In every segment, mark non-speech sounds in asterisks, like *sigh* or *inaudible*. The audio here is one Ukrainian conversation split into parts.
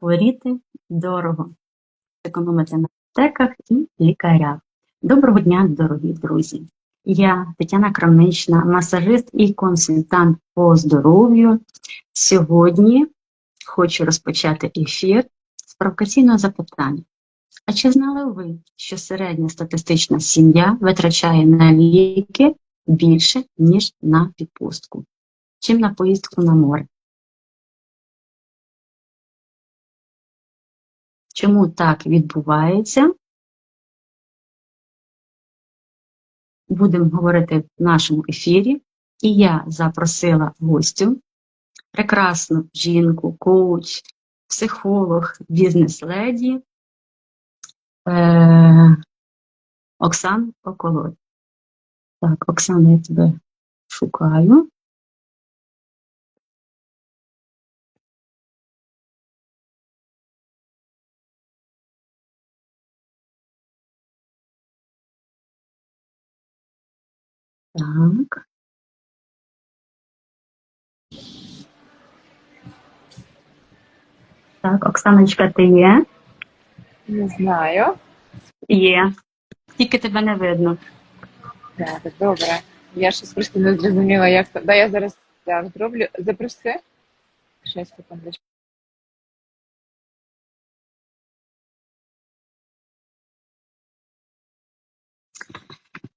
Хворіти дорого. Економити на аптеках і лікарях. Доброго дня, дорогі друзі! Я Тетяна Крамнична, масажист і консультант по здоров'ю. Сьогодні хочу розпочати ефір з провокаційного запитання. А чи знали ви, що середня статистична сім'я витрачає на ліки більше, ніж на відпустку, чим на поїздку на море? Чому так відбувається? Будемо говорити в нашому ефірі. І я запросила гостю, прекрасну жінку, коуч, психолог, бізнес-леді е- Оксану Околой. Так, Оксана, я тебе шукаю. Так. Так, Оксаночка, ти є? Не знаю. Є. Тільки тебе не видно. Так, добре. Я щось просто не зрозуміла, як то. Да, я зараз так зроблю. Запроси. Ще секундочку.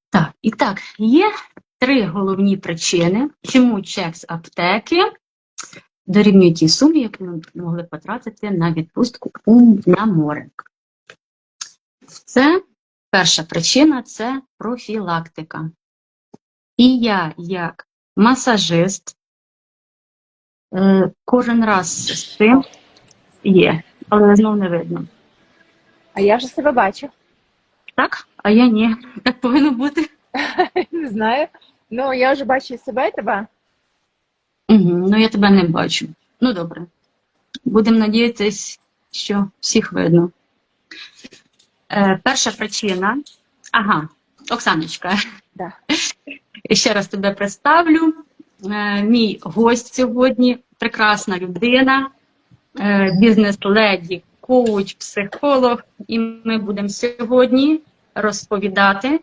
Так, і так, є три головні причини, чому чек з аптеки дорівнює тій сумі, яку ми могли потратити на відпустку на море. Це перша причина це профілактика. І я, як масажист, е, кожен раз з цим є, але знову не видно. А я вже себе бачу. Так? А я ні. Так повинно бути. *laughs* Не знаю. Ну, я вже бачу і себе і тебе. Угу, ну я тебе не бачу. Ну добре. Будемо надіятися, що всіх видно. Е, перша причина. Ага, Оксаночка, Да. *laughs* ще раз тебе представлю. Е, мій гость сьогодні прекрасна людина, е, бізнес-леді, коуч, психолог. І ми будемо сьогодні розповідати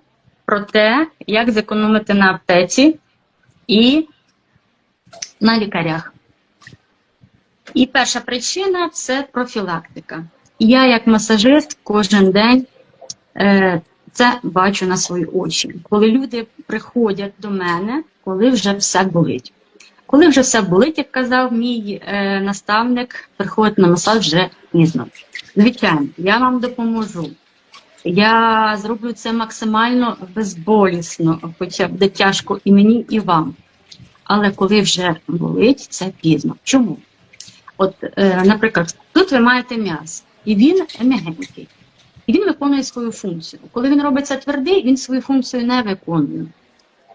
про те, як зекономити на аптеці і на лікарях. І перша причина це профілактика. Я, як масажист, кожен день е, це бачу на свої очі. Коли люди приходять до мене, коли вже все болить. Коли вже все болить, як казав мій е, наставник, приходить на масаж вже пізно. Звичайно, я вам допоможу. Я зроблю це максимально безболісно, хоча буде тяжко і мені, і вам. Але коли вже болить, це пізно. Чому? От, е, наприклад, тут ви маєте м'ясо, і він м'ягенький, і він виконує свою функцію. Коли він робиться твердий, він свою функцію не виконує.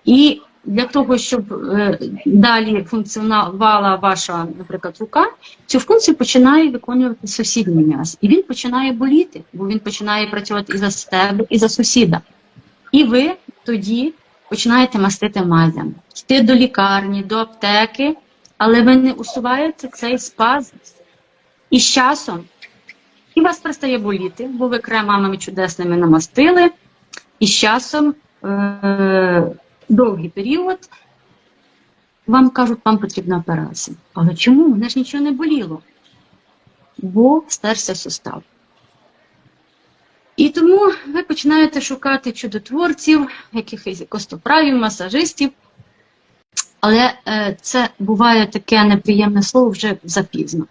І для того, щоб е, далі функціонувала ваша, наприклад, рука, цю функцію починає виконувати сусідній м'яз. І він починає боліти, бо він починає працювати і за себе, і за сусіда. І ви тоді починаєте мастити мазями, йти до лікарні, до аптеки, але ви не усуваєте цей спазм. І з часом і вас перестає боліти, бо ви кремами чудесними намастили, і з часом е- довгий період вам кажуть, вам потрібна операція. Але чому? Мене ж нічого не боліло, бо стерся сустав. І тому ви починаєте шукати чудотворців, якихось костоправів, масажистів. Але е, це буває таке неприємне слово вже запізно.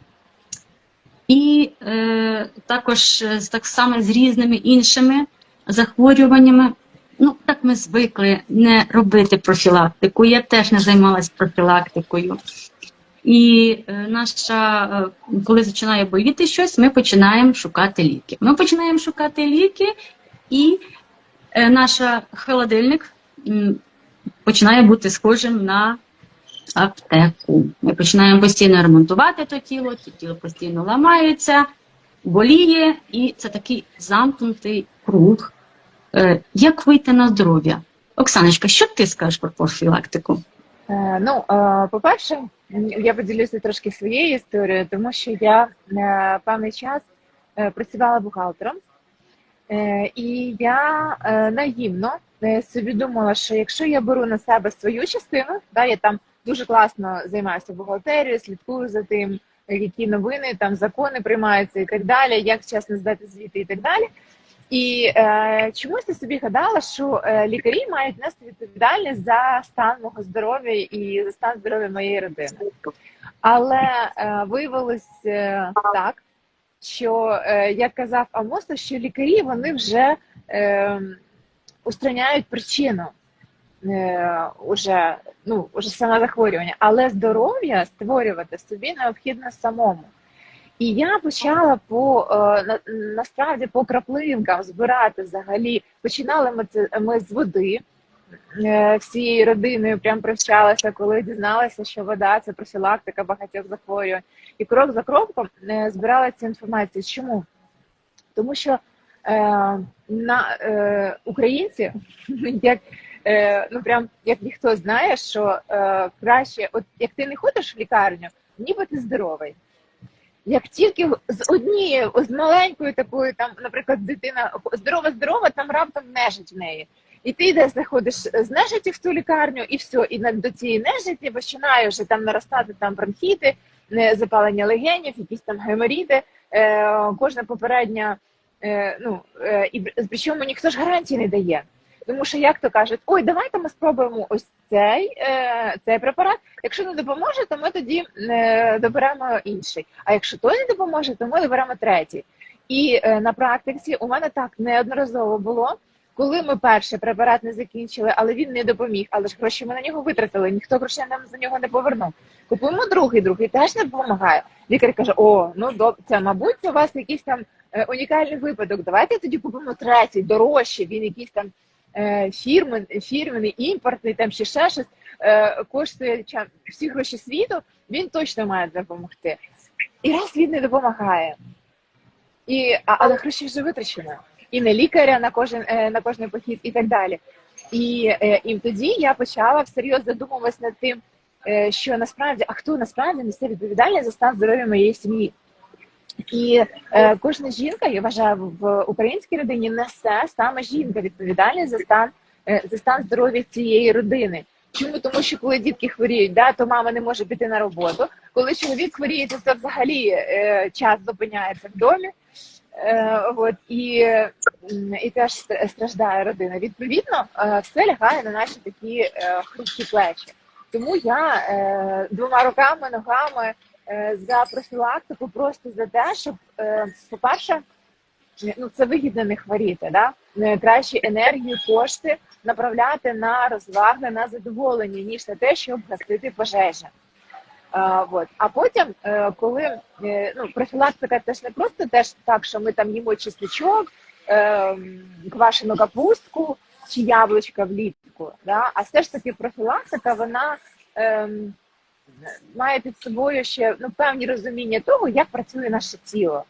І е, також е, так само з різними іншими захворюваннями. Ну, так ми звикли не робити профілактику. Я теж не займалась профілактикою. І е, наша, е, коли починає боліти щось, ми починаємо шукати ліки. Ми починаємо шукати ліки, і е, наш холодильник починає бути схожим на аптеку. Ми починаємо постійно ремонтувати то тіло, то тіло постійно ламається, боліє, і це такий замкнутий круг. Е, Як вийти на здоров'я? Оксаночка, що ти скажеш про профілактику? Е, ну, е, по-перше, я поділюся трошки своєю історією, тому що я певний час працювала бухгалтером, і я наївно собі думала, що якщо я беру на себе свою частину, да, я там дуже класно займаюся бухгалтерією, слідкую за тим, які новини, там закони приймаються і так далі, як вчасно здати звіти і так далі. І е, чомусь я собі гадала, що е, лікарі мають нести відповідальність за стан мого здоров'я і за стан здоров'я моєї родини. Але е, виявилось е, так, що е, як казав Амоса, що лікарі вони вже е, устраняють причину е, уже, ну, уже саме захворювання, але здоров'я створювати собі необхідно самому. І я почала по е, на, насправді по краплинкам збирати взагалі. Починали ми це ми з води. Е, Всією родиною прям привчалася, коли дізналася, що вода це профілактика багатьох захворювань. І крок за кроком е, збирала цю інформацію. Чому? Тому що е, на е, українці, *laughs* як е, ну прям як ніхто знає, що е, краще, от як ти не ходиш в лікарню, ніби ти здоровий. Як тільки з однією, з маленькою такою, там, наприклад, дитина здорова-здорова, там раптом нежить в неї. І ти йдеш, заходиш з нежиті в ту лікарню, і все, і до цієї нежиті починає вже там наростати там бронхіти, не- запалення легенів, якісь там геморіди, е, кожна попередня, е, ну, е, і причому ніхто ж гарантії не дає. Тому що як то кажуть, ой, давайте ми спробуємо ось цей, е, цей препарат. Якщо не допоможе, то ми тоді е, доберемо інший. А якщо той не допоможе, то ми доберемо третій. І е, на практиці у мене так неодноразово було. Коли ми перший препарат не закінчили, але він не допоміг, але ж гроші ми на нього витратили, ніхто грошей нам за нього не повернув. Купуємо другий, другий теж не допомагає. Лікар каже: О, ну доб- це, мабуть, у вас якийсь там унікальний випадок. Давайте тоді купимо третій, дорожчий, він якийсь там е, фірмен, фірменний, імпортний, там ще ще щось е, коштує всі гроші світу, він точно має допомогти. І раз він не допомагає. І, але гроші вже витрачено. І на лікаря на кожен е, на кожний похід, і так далі. І, і тоді я почала всерйоз задумуватися над тим, що насправді, а хто насправді несе відповідальність за стан здоров'я моєї сім'ї. І е, кожна жінка, я вважаю, в українській родині несе саме жінка відповідальність за стан е, за стан здоров'я цієї родини. Чому? Тому що коли дітки хворіють, да, то мама не може піти на роботу. Коли чоловік хворіє, то це взагалі е, час зупиняється в домі. Е, от, і, і теж страждає родина. Відповідно, е, все лягає на наші такі е, хрупкі плечі. Тому я е, двома руками, ногами за профілактику, просто за те, щоб, е, по-перше, ну це вигідно не хворіти, да? Е, краще енергію, кошти направляти на розваги, на задоволення, ніж на те, щоб гасити пожежі. А, а потім, е, коли е, ну, профілактика теж не просто теж так, що ми там їмо чесничок, е, квашену капустку чи яблучка влітку, да? а все ж таки профілактика, вона е, має під собою ще ну, певні розуміння того, як працює наше тіло.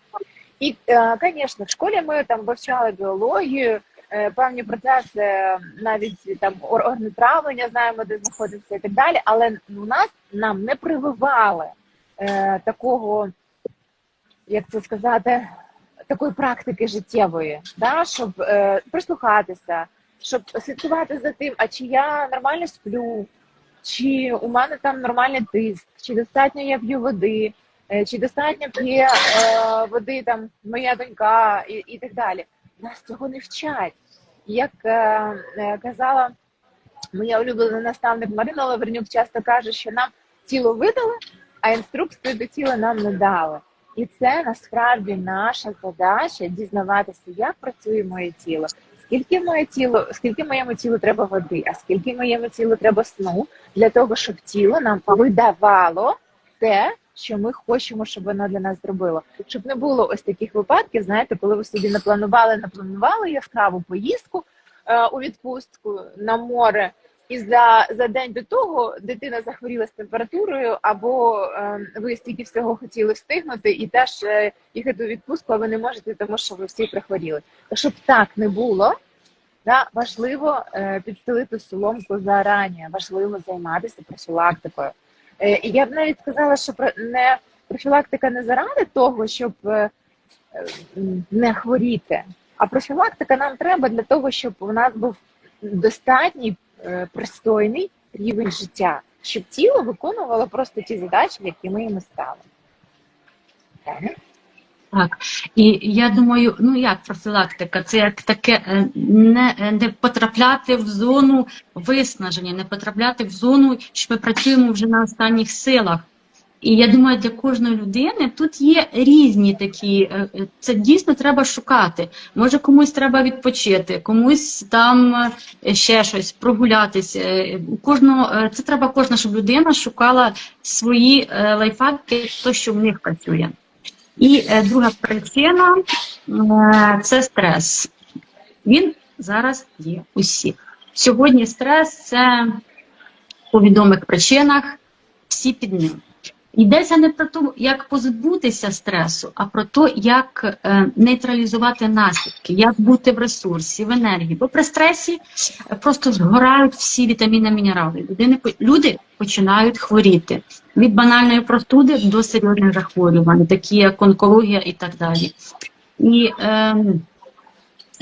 І, е, звісно, в школі ми там вивчали біологію, е, певні процеси, е, навіть там ор- органи травлення, знаємо, де знаходиться і так далі. Але у нас нам не прививали е, такого, як це сказати, такої практики життєвої, да? щоб е, прислухатися, щоб слідкувати за тим, а чи я нормально сплю, чи у мене там нормальний тиск, чи достатньо я п'ю води, е, чи достатньо п'є е, води там моя донька і, і так далі. Нас цього не вчать. Як е, е, казала моя улюблена наставник Марина Лавренюк, часто каже, що нам тіло видали, а інструкцію до тіла нам не дали. І це насправді наша задача дізнаватися, як працює моє тіло, скільки моє тіло, скільки моєму тілу треба води, а скільки моєму тілу треба сну для того, щоб тіло нам видавало те, що ми хочемо, щоб воно для нас зробило. Щоб не було ось таких випадків, знаєте, коли ви собі напланували, напланували яскраву поїздку е, у відпустку на море. І за, за день до того дитина захворіла з температурою, або е, ви стільки всього хотіли встигнути, і теж е, їхати у відпустку, а ви не можете, тому що ви всі прихворіли. То щоб так не було, да, важливо е, підстелити соломку зарані, важливо займатися профілактикою. Е, І я б навіть сказала, що про- не профілактика не заради того, щоб е, е, не хворіти, а профілактика нам треба для того, щоб у нас був достатній пристойний рівень життя, щоб тіло виконувало просто ті задачі, які ми йому ставимо. Так. Так, і я думаю, ну як профілактика, це як таке е, не, е, не потрапляти в зону виснаження, не потрапляти в зону, що ми працюємо вже на останніх силах. І я думаю, для кожної людини тут є різні такі. е, е, Це дійсно треба шукати. Може, комусь треба відпочити, комусь там е, ще щось, прогулятися. У кожного це треба кожна, щоб людина шукала свої лайфхаки, то, що в них працює. І друга причина це стрес. Він зараз є усіх. Сьогодні стрес це по відомих причинах, всі під ним. Йдеться не про те, як позбутися стресу, а про те, як е, нейтралізувати наслідки, як бути в ресурсі, в енергії. Бо при стресі е, просто згорають всі вітаміни, мінерали. Людини, по- люди починають хворіти від банальної простуди до серйозних захворювань, такі як онкологія і так далі. І ем,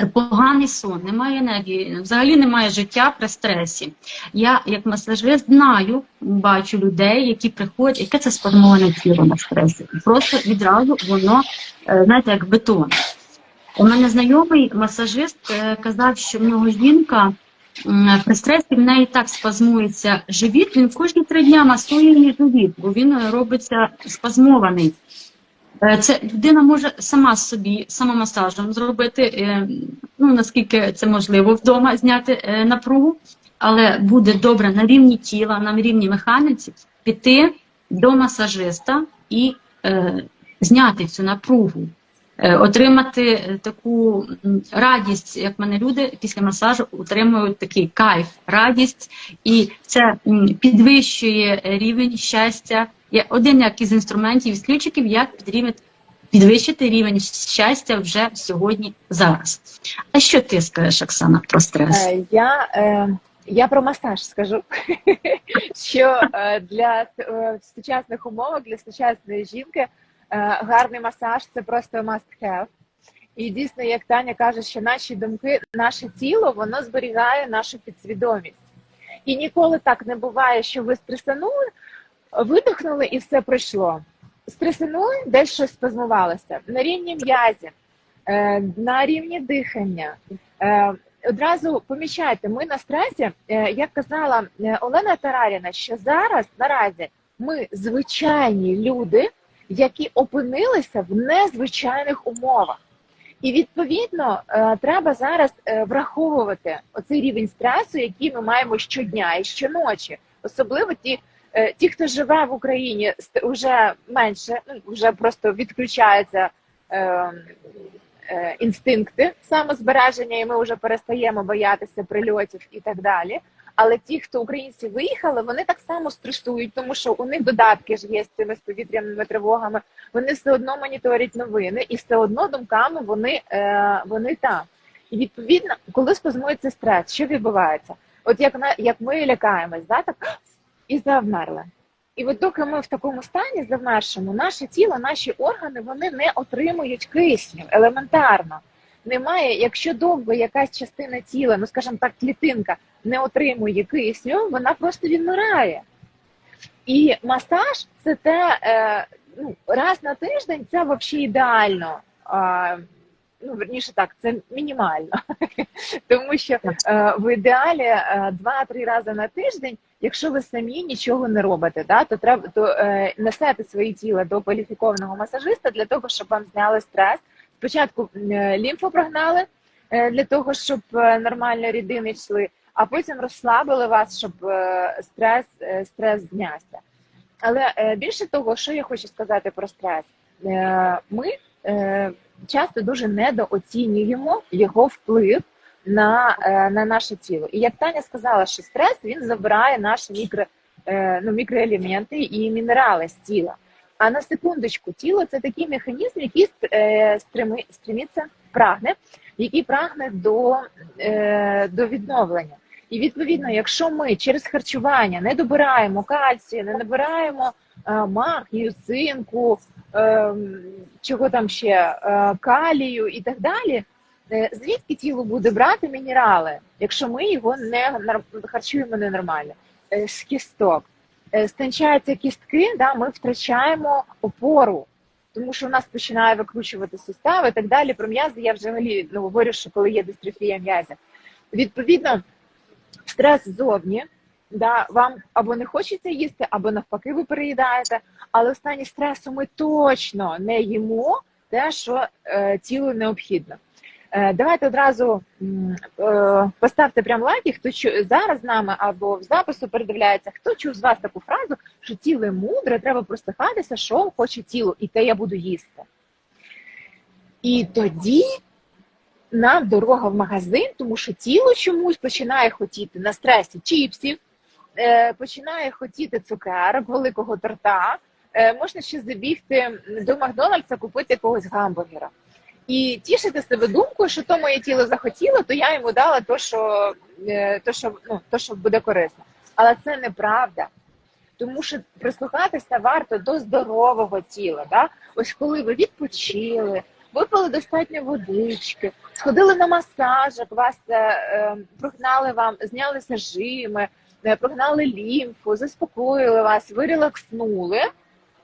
поганий сон, немає енергії, взагалі немає життя при стресі. Я, як масажист, знаю, бачу людей, які приходять, яке це сформоване тіло на стресі. Просто відразу воно, е, знаєте, як бетон. У мене знайомий масажист е, казав, що в нього жінка при стресі в неї так спазмується живіт, він кожні три дня масує її живіт, бо він е, робиться спазмований. Е, Це людина може сама собі самомасажем зробити, е, ну наскільки це можливо вдома зняти е, напругу, але буде добре на рівні тіла, на рівні механіці піти до масажиста і е, зняти цю напругу, отримати е, таку радість, як мене люди після масажу отримують такий кайф, радість, і це підвищує рівень щастя. Є один як із інструментів із ключиків, як підвищити рівень щастя вже сьогодні зараз. А що ти скажеш, Оксана, про стрес? Е, Я, е, я про масаж скажу, *laughs* що е, для е, сучасних умовах, для сучасної жінки е, гарний масаж це просто must have. І дійсно, як Таня каже, що наші думки, наше тіло, воно зберігає нашу підсвідомість. І ніколи так не буває, що ви стресанули, видихнули і все пройшло. Стресанули, десь щось спазмувалося на рівні м'язів, е, на рівні дихання. Е, Одразу помічайте, ми на стресі, е, як казала е, Олена Тараріна, що зараз наразі ми звичайні люди, які опинилися в незвичайних умовах. І відповідно е, треба зараз е, враховувати оцей рівень стресу, який ми маємо щодня і щоночі, особливо ті, е, ті, хто живе в Україні, вже менше, ну вже просто відключаються е, е, інстинкти самозбереження, і ми вже перестаємо боятися прильотів і так далі. Але ті, хто українці виїхали, вони так само стресують, тому що у них додатки ж є з цими з повітряними тривогами. Вони все одно моніторять новини, і все одно думками вони, е, вони там. І відповідно, коли спазмується стрес, що відбувається? От як як ми лякаємось, да, так і завмерли. І от доки ми в такому стані завмершому, наше тіло, наші органи вони не отримують кисню елементарно. Немає, якщо довго якась частина тіла, ну скажімо так, клітинка не отримує кисню, вона просто відмирає. І масаж це те, е, ну, раз на тиждень це взагалі ідеально. А, ну, верніше так, це мінімально. *laughs* Тому що е, в ідеалі е, два-три рази на тиждень, якщо ви самі нічого не робите, да, то треба то е, несете своє тіло до кваліфікованого масажиста для того, щоб вам зняли стрес. Спочатку е, лімфу прогнали е, для того, щоб е, нормально рідини йшли, а потім розслабили вас, щоб е, стрес, е, стрес знявся. Але е, більше того, що я хочу сказати про стрес, ми часто дуже недооцінюємо його вплив на, на наше тіло. І як Таня сказала, що стрес він забирає наші мікро, ну, мікроелементи і мінерали з тіла. А на секундочку, тіло це такий механізм, який стремиться, прагне, який прагне до, е, до відновлення. І відповідно, якщо ми через харчування не добираємо кальцію, не набираємо е, магнію, цинку, е, чого там ще калію і так далі, звідки тіло буде брати мінерали, якщо ми його не харчуємо ненормально? З кісток. Стончаються кістки, да, ми втрачаємо опору, тому що у нас починає викручувати сустави і так далі. Про м'язи я взагалі ну, говорю, що коли є дистрофія м'язя. Відповідно, стрес зовні, да, вам або не хочеться їсти, або навпаки, ви переїдаєте. Але в стресу ми точно не їмо те, що е, тілу необхідно. Е, давайте одразу е, поставте прям лайки, хто зараз з нами або в запису передивляється, хто чув з вас таку фразу, що тіло мудре, треба простихатися, що хоче тіло, і те я буду їсти. І тоді нам дорога в магазин, тому що тіло чомусь починає хотіти на стресі чіпсів, е, починає хотіти цукерок, великого торта. Можна ще забігти до Макдональдса, купити якогось гамбургера. І тішити себе думкою, що то моє тіло захотіло, то я йому дала то, що, е, то, що, ну, то, що буде корисно. Але це неправда. Тому що прислухатися варто до здорового тіла. Да? Ось коли ви відпочили, випили достатньо водички, сходили на масажик, вас е, е, прогнали вам, зняли сажими, е, прогнали лімфу, заспокоїли вас, ви релакснули.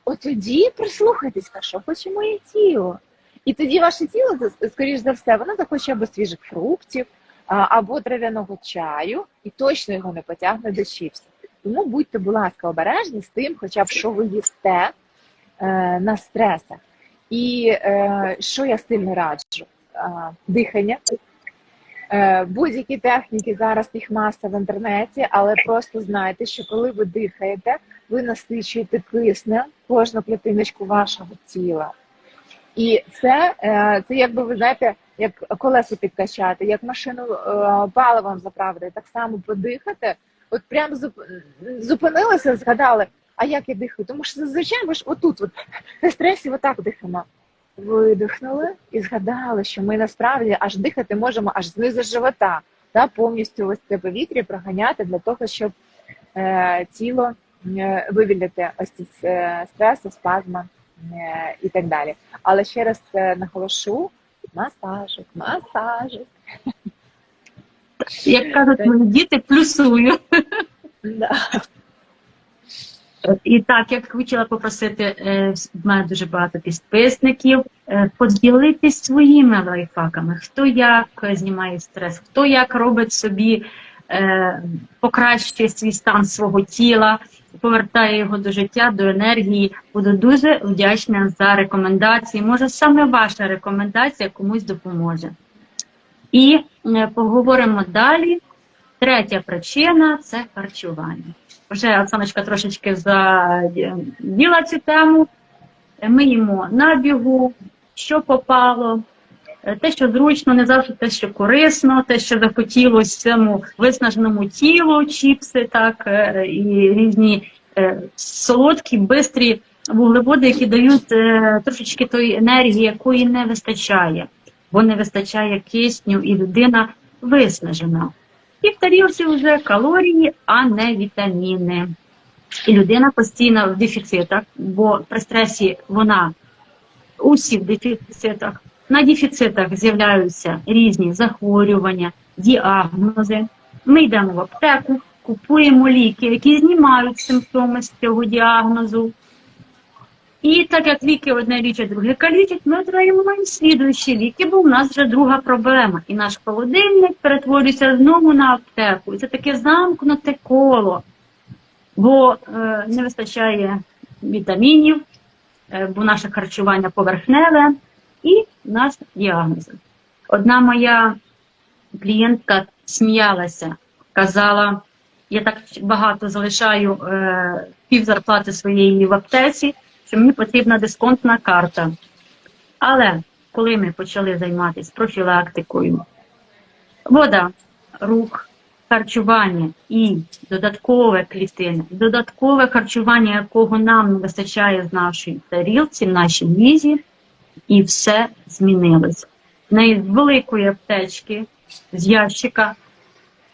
От тоді прислухайтесь, а що хоче моє тіло. І тоді ваше тіло, скоріш за все, воно захоче або свіжих фруктів, або трав'яного чаю, і точно його не потягне до чіпсів. Тому будьте, будь ласка, обережні з тим, хоча б що ви їсте е, на стресах. І е, що я сильно раджу? Дихання. Е, будь-які техніки зараз їх маса в інтернеті, але просто знайте, що коли ви дихаєте, ви насичуєте киснем кожну клітиночку вашого тіла. І це, е, це якби ви знаєте, як колесо підкачати, як машину е, паливом заправити, так само подихати. От прям зуп- зупинилися, згадали, а як я дихаю? Тому що зазвичай ми ж отут, от, на стресі, отак дихаємо. Видихнули і згадали, що ми насправді аж дихати можемо аж знизу живота, та повністю ось це повітря проганяти для того, щоб е, тіло е, вивільнити ось ці е, стреси, спазми і так далі. Але ще раз е, наголошу: масажик, масажик. Як кажуть мої діти, плюсую. Да. І так, я хотіла попросити, е, в мене дуже багато підписників, е, поділитись своїми лайфхаками, хто як знімає стрес, хто як робить собі, е, покращує свій стан свого тіла, повертає його до життя, до енергії. Буду дуже вдячна за рекомендації. Може, саме ваша рекомендація комусь допоможе. І е, поговоримо далі. Третя причина це харчування. Вже Оксаночка трошечки заділа цю тему. Ми їмо набігу, що попало, е, те, що зручно, не завжди те, що корисно, те, що захотілося цьому виснаженому тілу, чіпси, так, е, і різні е, солодкі, бистрі вуглеводи, які дають е, трошечки тої енергії, якої не вистачає, бо не вистачає кисню, і людина виснажена. І в тарілці вже калорії, а не вітаміни. І людина постійно в дефіцитах, бо при стресі вона усі в дефіцитах. На дефіцитах з'являються різні захворювання, діагнози. Ми йдемо в аптеку, купуємо ліки, які знімають симптоми з цього діагнозу. І так як ліки одне лічать, друге калічать, ми отримуємо слідуючі ліки, бо в нас вже друга проблема. І наш холодильник перетворюється знову на аптеку. І це таке замкнуте коло, бо е, не вистачає вітамінів, е, бо наше харчування поверхневе і в нас діагнози. Одна моя клієнтка сміялася, казала, я так багато залишаю е, пів зарплати своєї в аптеці що мені потрібна дисконтна карта. Але коли ми почали займатися профілактикою, вода, рух, харчування і додаткове клітини, додаткове харчування, якого нам не вистачає з нашої тарілці, в нашій їжі, і все змінилось. В неї з великої аптечки, з ящика,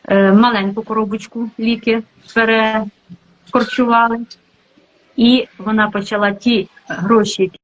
е, маленьку коробочку ліки перекорчували, і вона почала ті гроші, які